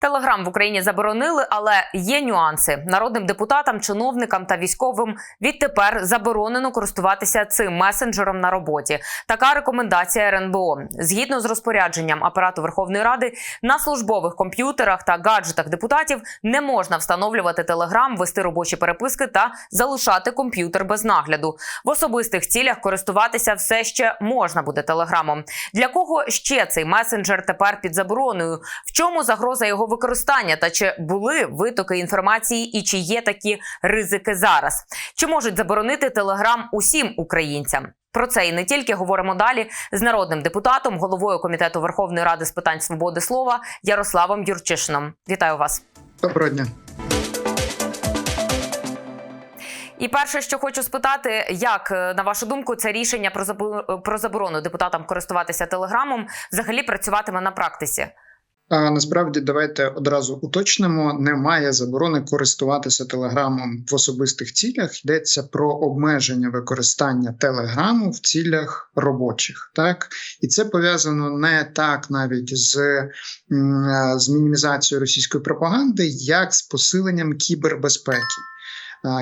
Телеграм в Україні заборонили, але є нюанси. Народним депутатам, чиновникам та військовим відтепер заборонено користуватися цим месенджером на роботі. Така рекомендація РНБО. Згідно з розпорядженням апарату Верховної Ради, на службових комп'ютерах та гаджетах депутатів не можна встановлювати телеграм, вести робочі переписки та залишати комп'ютер без нагляду. В особистих цілях користуватися все ще можна буде телеграмом. Для кого ще цей месенджер тепер під забороною? В чому загроза його використання? Та чи були витоки інформації і чи є такі ризики зараз? Чи можуть заборонити телеграм усім українцям? Про це і не тільки говоримо далі з народним депутатом, головою комітету Верховної Ради з питань свободи слова Ярославом Юрчишином. Вітаю вас. Доброго дня. І перше, що хочу спитати, як е, на вашу думку, це рішення про забо- про заборону депутатам користуватися телеграмом взагалі працюватиме на практиці? Насправді давайте одразу уточнимо: немає заборони користуватися телеграмом в особистих цілях. Йдеться про обмеження використання телеграму в цілях робочих, так і це пов'язано не так навіть з, з мінімізацією російської пропаганди, як з посиленням кібербезпеки.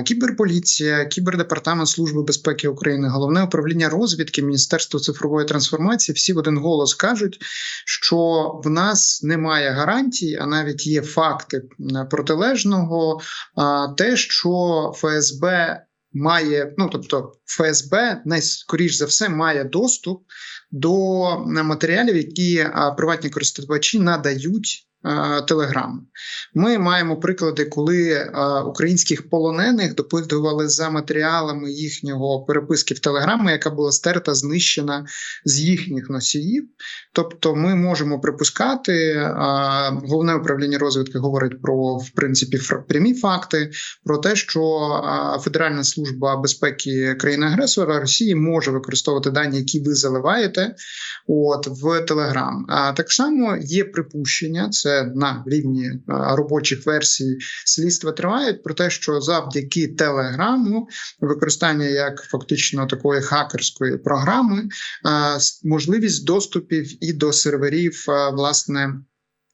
Кіберполіція, кібердепартамент Служби безпеки України, головне управління розвідки, Міністерство цифрової трансформації всі в один голос кажуть, що в нас немає гарантій, а навіть є факти протилежного. А, Те, що ФСБ має, ну тобто ФСБ найскоріш за все має доступ до матеріалів, які приватні користувачі надають. Телеграм. Ми маємо приклади, коли е, українських полонених допитували за матеріалами їхнього переписки в Телеграмі, яка була стерта, знищена з їхніх носіїв. Тобто, ми можемо припускати. е, Головне управління розвідки говорить про в принципі прямі факти про те, що е, Федеральна служба безпеки країни-агресора Росії може використовувати дані, які ви заливаєте, от в Телеграм. А так само є припущення, це на рівні е, робочих версій слідства тривають про те, що завдяки телеграму використання як фактично такої хакерської програми, е, можливість доступів і до серверів, е, власне.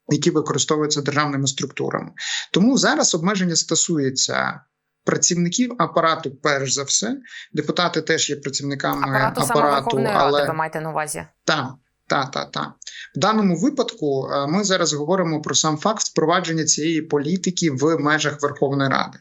Які використовуються державними структурами, тому зараз обмеження стосується працівників апарату, перш за все. Депутати теж є працівниками Апарату, апарату, але Ради, ви маєте на увазі? так, так, та, та. В даному випадку е, ми зараз говоримо про сам факт впровадження цієї політики в межах Верховної Ради.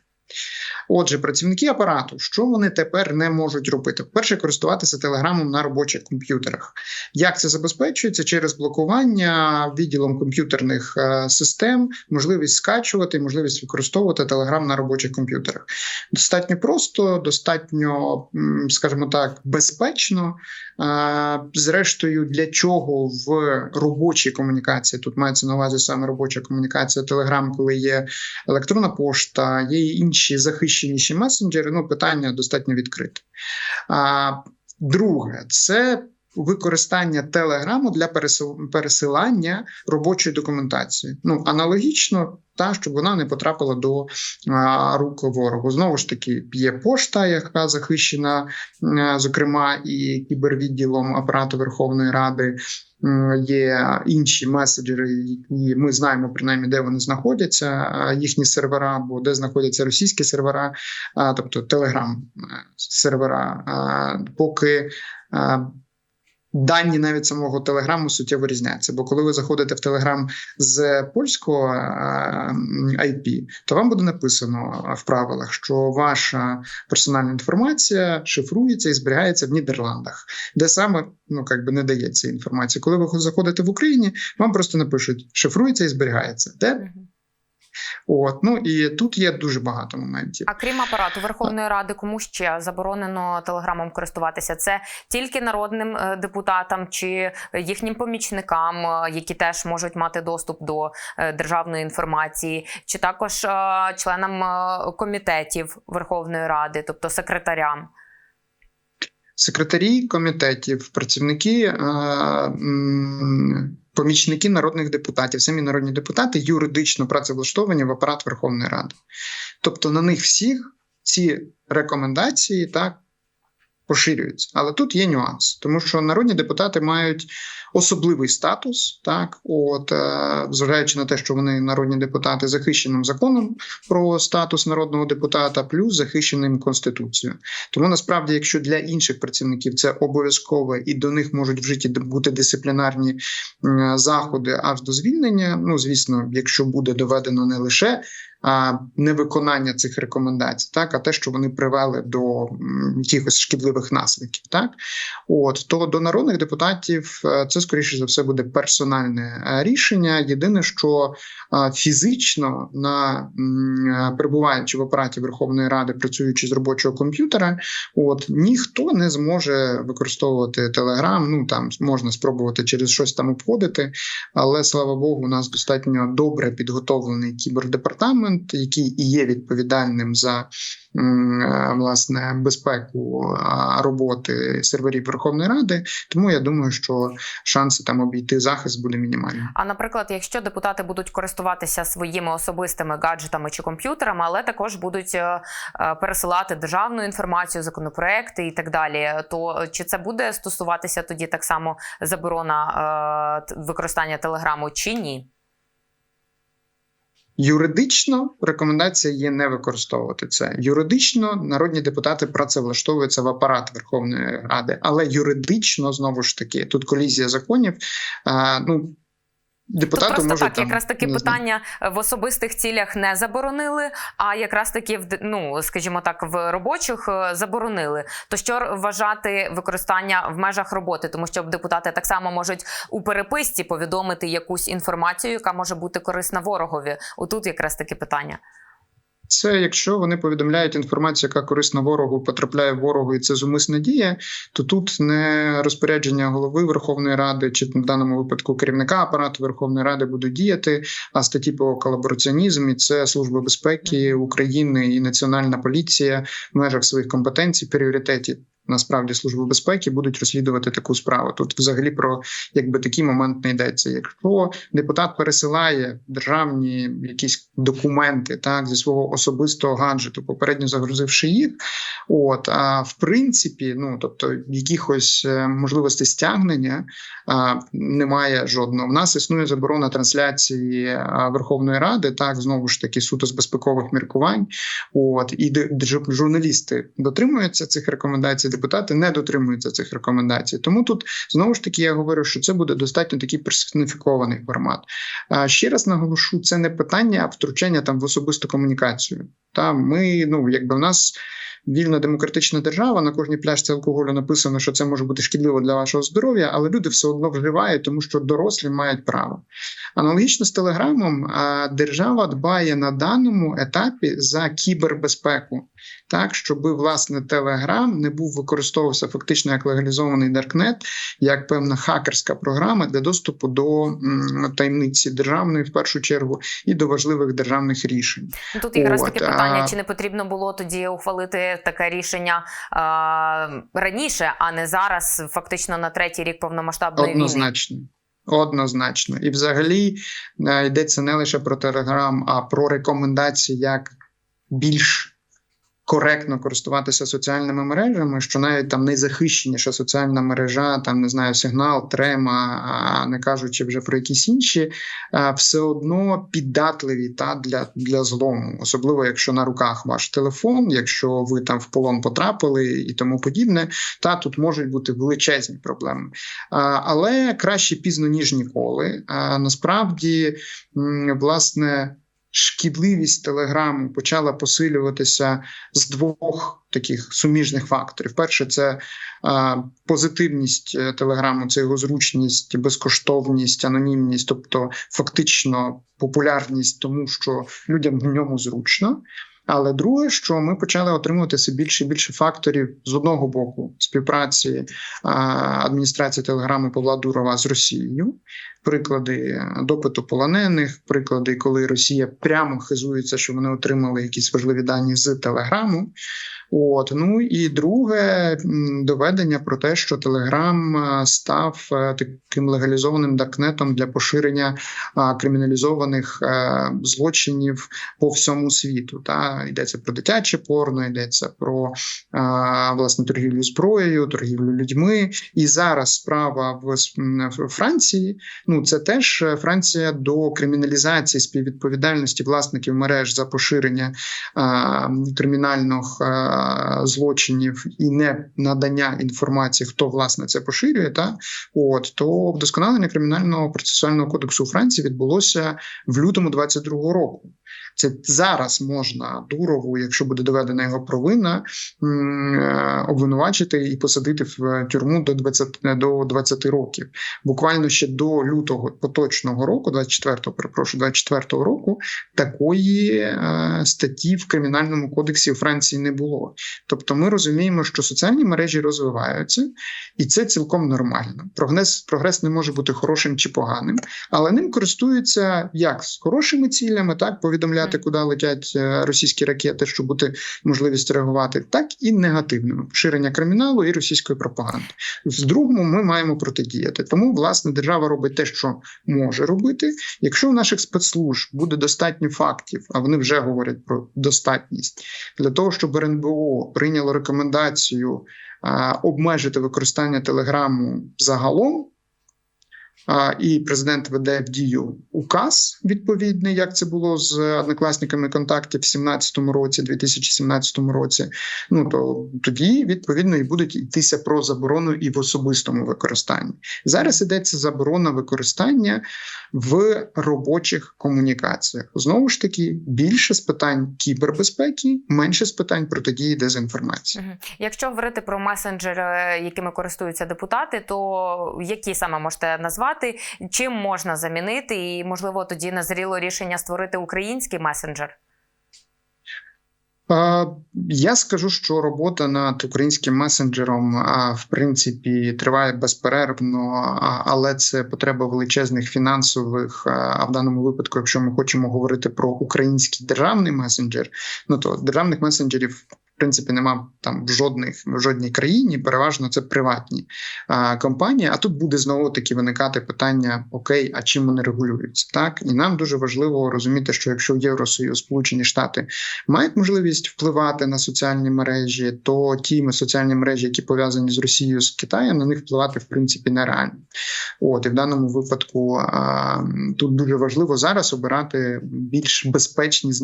Отже, працівники апарату, що вони тепер не можуть робити? Перше, користуватися телеграмом на робочих комп'ютерах. Як це забезпечується через блокування відділом комп'ютерних е, систем, можливість скачувати, можливість використовувати телеграм на робочих комп'ютерах. Достатньо просто, достатньо, скажімо так, безпечно. Е, Зрештою, для чого в робочій комунікації тут мається на увазі саме робоча комунікація Telegram, коли є електронна пошта, є інші захищеніші месенджери. Ну, питання достатньо відкрите. А, Друге, це використання телеграму для пересилання робочої документації. Ну аналогічно, та щоб вона не потрапила до рук ворогу. Знову ж таки, є пошта, яка захищена, е, зокрема, і кібервідділом апарату Верховної Ради. Є інші меседжери, які ми знаємо принаймні, де вони знаходяться, їхні сервера, або де знаходяться російські сервера, тобто Телеграм сервера. Поки а, дані навіть самого Телеграму суттєво різняться. Бо коли ви заходите в Телеграм з польського IP, то вам буде написано в правилах, що ваша персональна інформація шифрується і зберігається в Нідерландах, де саме ну як би не дається інформація. Коли ви заходите в Україні, вам просто напишуть шифрується і зберігається. Де. От ну і тут є дуже багато моментів. А крім апарату Верховної Ради, кому ще заборонено телеграмом користуватися? Це тільки народним е, депутатам чи їхнім помічникам, е, які теж можуть мати доступ до е, державної інформації, чи також членам комітетів Верховної Ради, тобто секретарям. секретарі комітетів, працівники, е, помічники народних депутатів, самі народні депутати юридично працевлаштовані в апарат Верховної Ради. Тобто на них всіх ці рекомендації так поширюється. Але тут є нюанс, тому що народні депутати мають особливий статус, так от е, зважаючи на те, що вони народні депутати захищеним законом про статус народного депутата, плюс захищеним конституцією. Тому насправді, якщо для інших працівників це обов'язково і до них можуть вжиті бути дисциплінарні м, заходи аж до звільнення. Ну звісно, якщо буде доведено не лише невиконання цих рекомендацій, так а те, що вони привели до якихось шкідливих наслідків, так от то до народних депутатів е, це скоріше за все буде персональне е, рішення. Єдине, що е, фізично на перебуваючи в апараті Верховної Ради, працюючи з робочого комп'ютера, от ніхто не зможе використовувати Телеграм. Ну там можна спробувати через щось там обходити, але слава Богу, у нас достатньо добре підготовлений кібердепартамент, який і є відповідальним за е, власне безпеку роботи серверів Верховної Ради. Тому я думаю, що шанси там обійти захист буде мінімальні. А наприклад, якщо депутати будуть користуватися своїми особистими гаджетами чи комп'ютерами, але також будуть е, е, пересилати державну інформацію, законопроекти і так далі, то чи це буде стосуватися тоді так само заборона використання телеграму чи ні? Юридично рекомендація є не використовувати це. Юридично народні депутати працевлаштовуються в апарат Верховної Ради, але юридично знову ж таки тут колізія законів. Ну депутати просто можуть так, там, якраз таки знаю, питання в особистих цілях не заборонили, а якраз таки в ну, скажімо так, в робочих е, заборонили. То що вважати використання в межах роботи, тому що депутати так само можуть у переписці повідомити якусь інформацію, яка може бути корисна ворогові. Отут якраз таки питання. Це якщо вони повідомляють інформацію, яка корисна ворогу, потрапляє ворогу, і це зумисна дія, то тут не розпорядження голови Верховної Ради чи в даному випадку керівника апарату Верховної Ради будуть діяти, а статті по і це Служба безпеки України і Національна поліція в межах своїх компетенцій, пріоритетів. Насправді служби безпеки будуть розслідувати таку справу. Тут взагалі про якби такий момент не йдеться. Якщо депутат пересилає державні якісь документи так зі свого особистого гаджету, попередньо загрузивши їх, от а в принципі, ну тобто якихось е, можливостей стягнення а, немає жодного. В нас існує заборона трансляції Верховної Ради, так знову ж таки суто з безпекових міркувань. От і де- журналісти дотримуються цих рекомендацій, депутати не дотримуються цих рекомендацій. Тому тут знову ж таки я говорю, що це буде достатньо такий персоніфікований формат. А ще раз наголошу, це не питання втручання там в особисту комунікацію. Та ми, ну якби в нас. Вільна демократична держава на кожній пляшці алкоголю написано, що це може бути шкідливо для вашого здоров'я, але люди все одно вживають, тому що дорослі мають право. Аналогічно з телеграмом, держава дбає на даному етапі за кібербезпеку, так щоб власне Телеграм не був використовувався фактично як легалізований даркнет, як певна хакерська програма для доступу до таємниці державної в першу чергу і до важливих державних рішень. Тут якраз таке питання: а- чи не потрібно було тоді ухвалити таке рішення а, раніше, а не зараз, фактично на третій рік повномасштабної війни? Однозначно. Однозначно. І взагалі е, йдеться не лише про Телеграм, а про рекомендації, як більш коректно користуватися соціальними мережами, що навіть там найзахищеніша соціальна мережа, там не знаю, сигнал, трема, а не кажучи вже про якісь інші, все одно піддатливі та для, для злому, особливо якщо на руках ваш телефон, якщо ви там в полон потрапили і тому подібне, та тут можуть бути величезні проблеми. Але краще пізно ніж ніколи. Насправді, власне, шкідливість телеграму почала посилюватися з двох таких суміжних факторів. Перше, це а, позитивність е, телеграму, це його зручність, безкоштовність, анонімність, тобто фактично популярність, тому що людям в ньому зручно. Але друге, що ми почали отримувати все більше і більше факторів з одного боку співпраці адміністрації телеграми Павла Дурова з Росією. Приклади допиту полонених, приклади, коли Росія прямо хизується, що вони отримали якісь важливі дані з Телеграму. От ну і друге доведення про те, що Телеграм е, став е, таким легалізованим даркнетом для поширення криміналізованих е, злочинів по всьому світу. Та йдеться про дитяче порно, йдеться про власне торгівлю зброєю, торгівлю людьми. І зараз справа в Франції. Ну це теж е, Франція до криміналізації співвідповідальності власників мереж за поширення а, кримінальних а, злочинів і не надання інформації, хто власне це поширює, та от то вдосконалення кримінального процесуального кодексу у Франції відбулося в лютому 22-го року. Це зараз можна Дурову, якщо буде доведена його провина, е, обвинувачити і посадити в тюрму до 20, до 20 років. Буквально ще до лютого поточного року, 24-го, перепрошую, 24-го року, такої е, статті в кримінальному кодексі Франції не було. Тобто, ми розуміємо, що соціальні мережі розвиваються, і це цілком нормально. Прогрес, прогрес не може бути хорошим чи поганим, але ним користуються як з хорошими цілями, так повідомляти, куди летять е, російські ракети, щоб бути можливість реагувати, так і негативними поширення криміналу і російської пропаганди. В другому ми маємо протидіяти. Тому власне держава робить те, що може робити. Якщо у наших спецслужб буде достатньо фактів, а вони вже говорять про достатність для того, щоб РНБО прийняло рекомендацію обмежити використання телеграму загалом. І президент веде в дію указ відповідний, як це було з однокласниками контактів в 2017 році, 2017 році. Ну то тоді відповідно і будуть йтися про заборону і в особистому використанні. Зараз йдеться заборона використання в робочих комунікаціях. Знову ж таки, більше з питань кібербезпеки, менше з питань протидії дезінформації. Якщо говорити про месенджери, якими користуються депутати, то які саме можете назвати? Чим можна замінити? І можливо тоді назріло рішення створити український месенджер? Я скажу, що робота над українським месенджером в принципі триває безперервно, але це потреба величезних фінансових. А в даному випадку, якщо ми хочемо говорити про український державний месенджер, ну то державних месенджерів. В принципі, нема там в жодних в жодній країні. Переважно це приватні а, компанії. А тут буде знову таки виникати питання: окей, а чим вони регулюються? Так і нам дуже важливо розуміти, що якщо Євросоюз, Сполучені Штати мають можливість впливати на соціальні мережі, то ті соціальні мережі, які пов'язані з Росією з Китаєм, на них впливати в принципі нереально. От і в даному випадку а, тут дуже важливо зараз обирати більш безпечні з.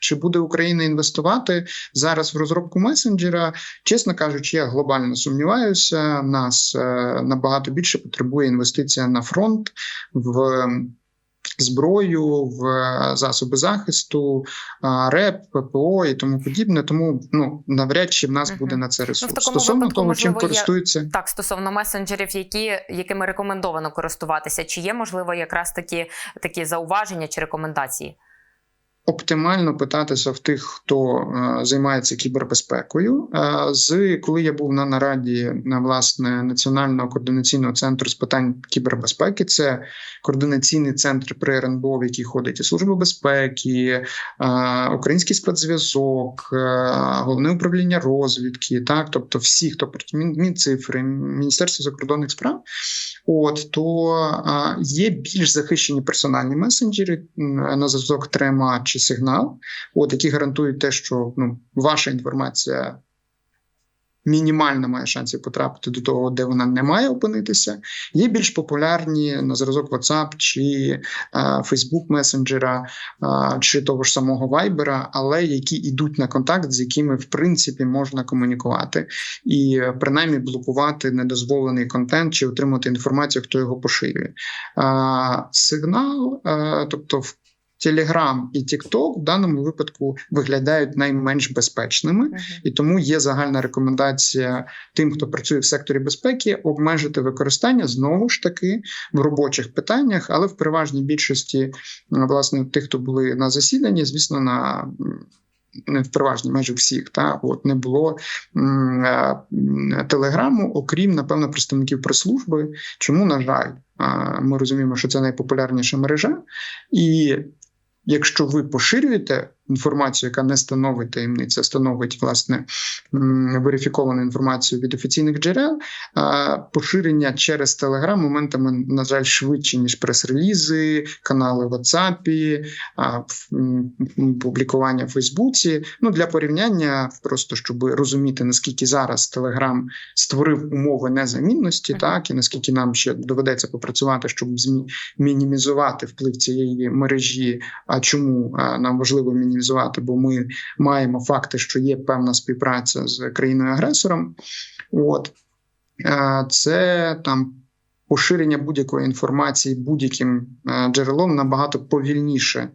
Чи буде Україна інвестувати зараз в розробку месенджера? Чесно кажучи, я глобально сумніваюся. Нас е, набагато більше потребує інвестиція на фронт в зброю, в засоби захисту, РЕП, ППО і тому подібне. Тому ну навряд чи в нас буде на це ресурс. такому Стосовно випадку, того, чим користуються. Так, стосовно месенджерів, які якими рекомендовано користуватися, чи є можливо якраз такі такі зауваження чи рекомендації? Оптимально питатися в тих, хто е, займається кібербезпекою. Е, з коли я був на нараді на власне національного координаційного центру з питань кібербезпеки, це координаційний центр при РНБО, в який ходить і служба безпеки, е, український спецзв'язок, головне управління розвідки, так, тобто всі, хто Мінцифри, Міністерство закордонних справ. От то є більш захищені персональні месенджери на зв'язок трема чи сигнал, от які гарантують те, що ну ваша інформація. Мінімально має шансів потрапити до того, де вона не має опинитися. Є більш популярні на зразок WhatsApp чи Facebook месенджера, чи того ж самого Viber, але які йдуть на контакт, з якими в принципі можна комунікувати і е, принаймні блокувати недозволений контент чи отримати інформацію, хто його поширює. А, Сигнал, е, тобто в Telegram і TikTok в даному випадку виглядають найменш безпечними. Мгм. І тому є загальна рекомендація тим, хто працює в секторі безпеки, обмежити використання знову ж таки в робочих питаннях, але в переважній більшості, власне, тих, хто були на засіданні, звісно, на не в переважній майже всіх, та от не було м, е, м, телеграму, окрім напевно представників прес-служби. Чому на жаль, е, ми розуміємо, що це найпопулярніша мережа, і якщо ви поширюєте інформацію, яка не становить таємниця, становить власне верифіковану інформацію від офіційних джерел, поширення через Телеграм моментами, на жаль, швидше, ніж прес-релізи, канали в WhatsApp, публікування в Фейсбуці. Ну для порівняння, просто щоб розуміти наскільки зараз Телеграм створив умови незамінності, так і наскільки нам ще доведеться попрацювати, щоб мінімізувати вплив цієї мережі. А чому нам важливо мінімізувати? Бо ми маємо факти, що є певна співпраця з країною-агресором. От Е, це там поширення будь-якої інформації будь-яким е, джерелом набагато повільніше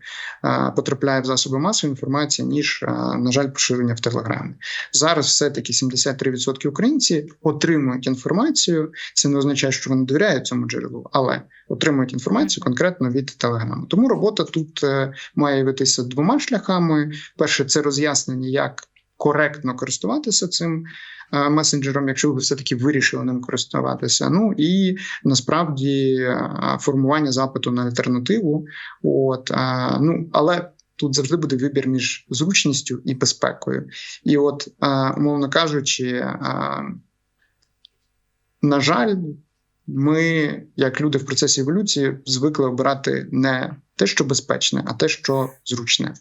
е, потрапляє в засоби масової інформації, ніж, е, на жаль, поширення в Телеграмі. Зараз все-таки 73% українців отримують інформацію. Це не означає, що вони довіряють цьому джерелу, але отримують інформацію конкретно від Телеграму. Тому робота тут має витися двома шляхами: перше, це роз'яснення, як коректно користуватися цим е, месенджером, якщо ви все таки вирішили ним користуватися. Ну і насправді е, формування запиту на альтернативу. От е, ну але. Тут завжди буде вибір між зручністю і безпекою. І от, умовно кажучи, на жаль, ми, як люди в процесі еволюції, звикли обирати не те, що безпечне, а те, що зручне.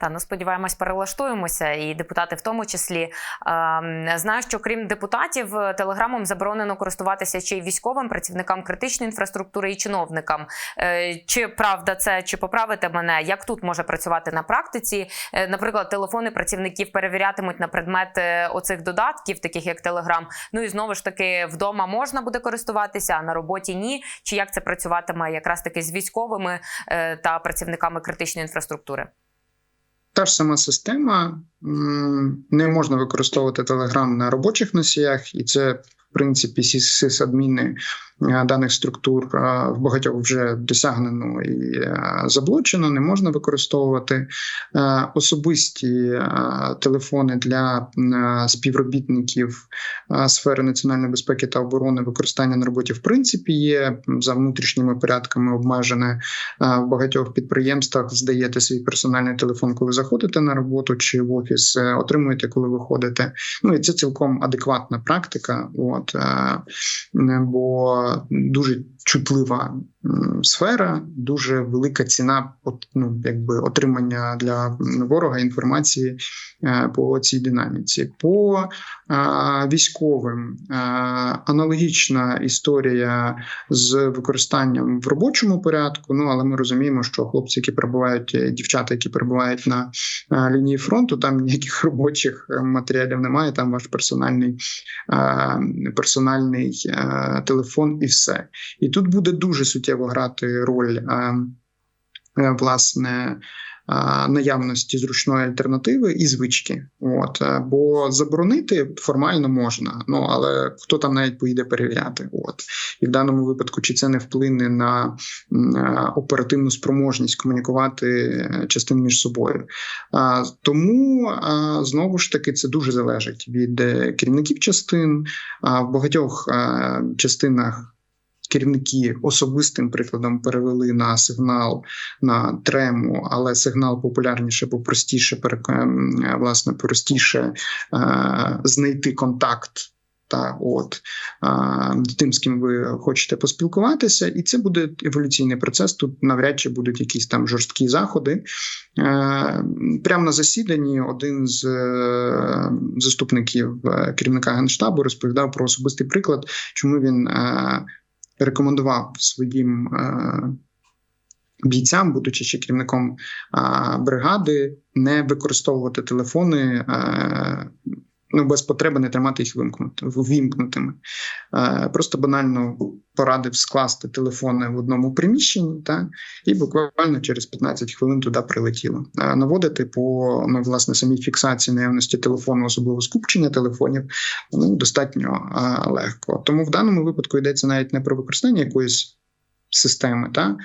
Та ну сподіваємось, перелаштуємося, і депутати в тому числі. Ем, Знаю, що крім депутатів, е, телеграмом заборонено користуватися й військовим працівникам критичної інфраструктури і чиновникам. Е, Чи правда це, чи поправите мене? Як тут може працювати на практиці? Е, Наприклад, телефони працівників перевірятимуть на предмет оцих додатків, таких як Телеграм. Ну і знову ж таки, вдома можна буде користуватися, а на роботі ні. Чи як це працюватиме якраз таки з військовими та працівниками критичної інфраструктури? Та ж сама система не можна використовувати Telegram на робочих носіях, і це принципі сисадміни е, даних структур е, в багатьох вже досягнено і е, заблочено. Не можна використовувати особисті телефони для співробітників сфери національної безпеки та оборони. Використання на роботі в принципі є за внутрішніми порядками обмежене в багатьох підприємствах здаєте свій персональний телефон, коли заходите на роботу чи в офіс, отримуєте, коли виходите. Ну і це цілком адекватна практика. От е, бо дуже чутлива сфера, дуже велика ціна от, ну, якби отримання для ворога інформації е, по цій динаміці. По е, військовим аналогічна історія з використанням в робочому порядку. Ну але ми розуміємо, що хлопці, які перебувають, дівчата, які перебувають на лінії фронту, там ніяких робочих матеріалів немає. Там ваш персональний персональний е, телефон, і все. І тут буде дуже суттєво грати роль. е, е, Власне, наявності зручної альтернативи і звички, от е, бо заборонити формально можна, ну але хто там навіть поїде перевіряти? От і в даному випадку, чи це не вплине на е, оперативну спроможність комунікувати е, частин між собою? Тому знову ж таки це дуже залежить від керівників частин. В багатьох частинах. Керівники особистим прикладом перевели на сигнал на трему, але сигнал популярніше, бо простіше ем, власне простіше е, знайти контакт. Та от е, тим, з ким ви хочете поспілкуватися, і це буде еволюційний процес. Тут навряд чи будуть якісь там жорсткі заходи. Е, Прямо на засіданні один з заступників керівника генштабу розповідав про особистий приклад, чому він рекомендував своїм е, бійцям, будучи ще керівником е, бригади, не використовувати телефони. Ну, без потреби не тримати їх вимкнути ввімкнутими. Е, просто банально порадив скласти телефони в одному приміщенні, та і буквально через 15 хвилин туди прилетіло. Е, наводити по ну, власне самій фіксації наявності телефону, особливо скупчення телефонів, ну достатньо е, легко. Тому в даному випадку йдеться навіть не про використання якоїсь системи, та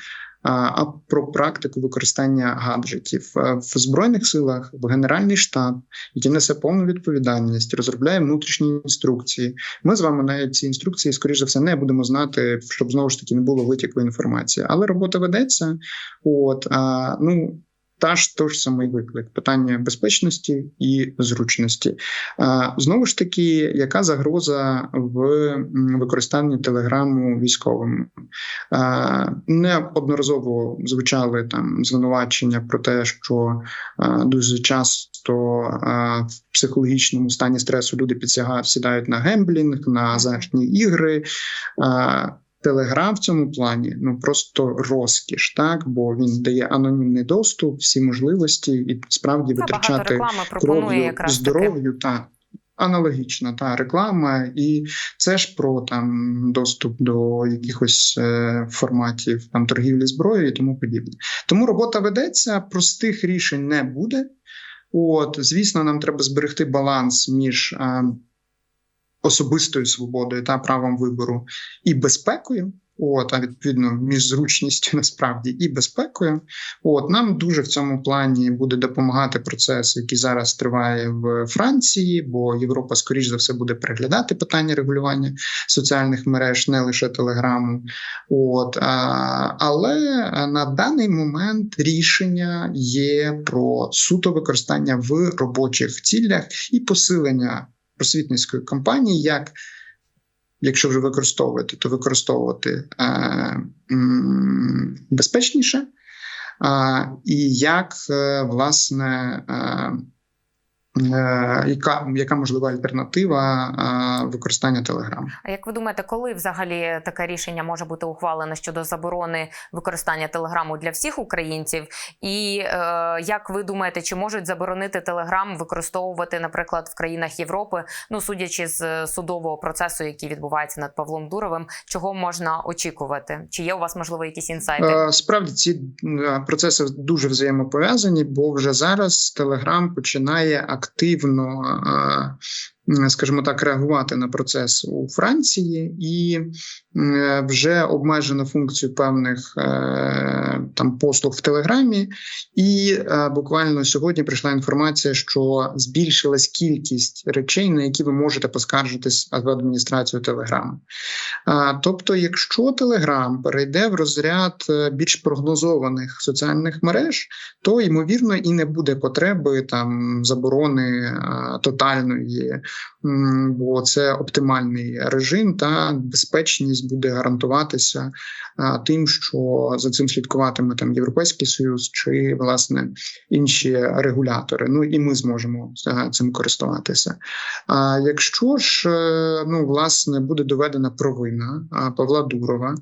а, про практику використання гаджетів Е, в збройних силах, в генеральний штаб, який несе повну відповідальність, розробляє внутрішні інструкції. Ми з вами навіть ці інструкції, скоріш за все, не будемо знати, щоб знову ж таки не було витіку інформації. Але робота ведеться. От а, ну. Та ж той ж самий виклик питання безпечності і зручності. Знову ж таки, яка загроза в використанні телеграму військовим? Неодноразово звучали там звинувачення про те, що дуже часто в психологічному стані стресу люди підсягають, сідають на гемблінг, на азартні ігри. Телеграм в цьому плані ну просто розкіш, так бо він дає анонімний доступ, всі можливості і справді багато витрачати кров'ю, здоров'ю та аналогічна та реклама, і це ж про там доступ до якихось е, форматів там торгівлі зброєю і тому подібне. Тому робота ведеться, простих рішень не буде. От, звісно, нам треба зберегти баланс між е, особистою свободою та правом вибору і безпекою. От, а відповідно між зручністю насправді і безпекою. От нам дуже в цьому плані буде допомагати процес, який зараз триває в Франції, бо Європа, скоріш за все, буде переглядати питання регулювання соціальних мереж, не лише телеграму. От а, але на даний момент рішення є про суто використання в робочих цілях і посилення просвітницької кампанії, як якщо вже використовувати, то використовувати е, м, безпечніше, е, і як е, власне. Е, яка, яка можлива альтернатива е, використання телеграму? А як ви думаєте, коли взагалі таке рішення може бути ухвалене щодо заборони використання телеграму для всіх українців? І е, як ви думаєте, чи можуть заборонити телеграм використовувати, наприклад, в країнах Європи? Ну судячи з е, судового процесу, який відбувається над Павлом Дуровим, чого можна очікувати? Чи є у вас можливо якісь інсайти? Е, Справді ці е, процеси дуже взаємопов'язані, бо вже зараз Телеграм починає активно, скажімо так, реагувати на процес у Франції і е, вже обмежено функцію певних е, там послуг в Телеграмі. І е, буквально сьогодні прийшла інформація, що збільшилась кількість речей, на які ви можете поскаржитись в адміністрацію Телеграму. Тобто, якщо Телеграм перейде в розряд більш прогнозованих соціальних мереж, то ймовірно і не буде потреби там заборони тотальної, бо це оптимальний режим, та безпечність буде гарантуватися тим, що за цим слідкуватиме там Європейський Союз чи власне інші регулятори. Ну і ми зможемо е, цим користуватися. А якщо ж е, ну власне буде доведена провина Павла Дурова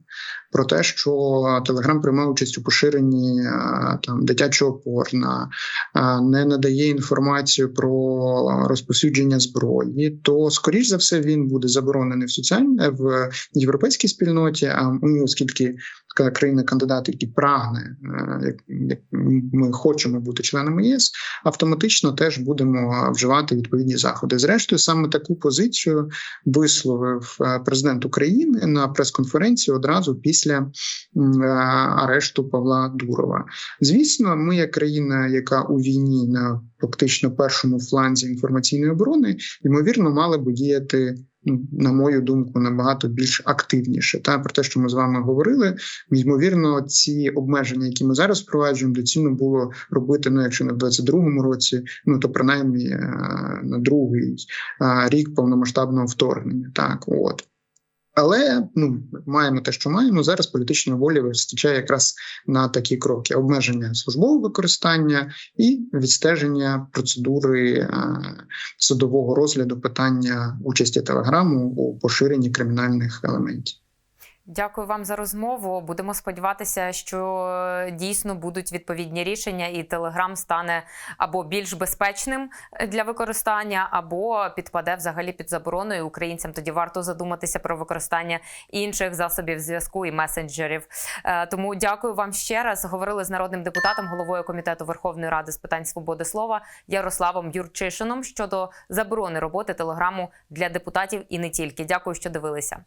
про те, що Телеграм приймав участь у поширенні там дитячого порна, не надає інформацію про розповсюдження зброї, то скоріш за все він буде заборонений в соціальній в європейській спільноті. А оскільки така країна-кандидат, який прагне, е, як, ми хочемо бути членами ЄС, автоматично теж будемо вживати відповідні заходи. Зрештою, саме таку позицію висловив е, президент України на прес-конференції одразу після м, е, арешту Павла Дурова. Звісно, ми, як країна, яка у війні на фактично першому фланзі інформаційної оборони, ймовірно, мали би діяти. ну, На мою думку, набагато більш активніше. Та про те, що ми з вами говорили, ймовірно, ці обмеження, які ми зараз впроваджуємо, доцільно було робити. Ну, якщо не в 22-му році, ну то принаймні е, на другий е, рік повномасштабного вторгнення. Так, от. Але ну маємо те, що маємо зараз. Політичної волі вистачає якраз на такі кроки: обмеження службового використання і відстеження процедури е, судового розгляду питання участі телеграму у поширенні кримінальних елементів. Дякую вам за розмову. Будемо сподіватися, що е, дійсно будуть відповідні рішення, і Телеграм стане або більш безпечним для використання, або підпаде взагалі під заборону. І Українцям тоді варто задуматися про використання інших засобів зв'язку і месенджерів. Е, Тому дякую вам ще раз. Говорили з народним депутатом, головою комітету Верховної Ради з питань свободи слова Ярославом Юрчишином щодо заборони роботи телеграму для депутатів і не тільки. Дякую, що дивилися.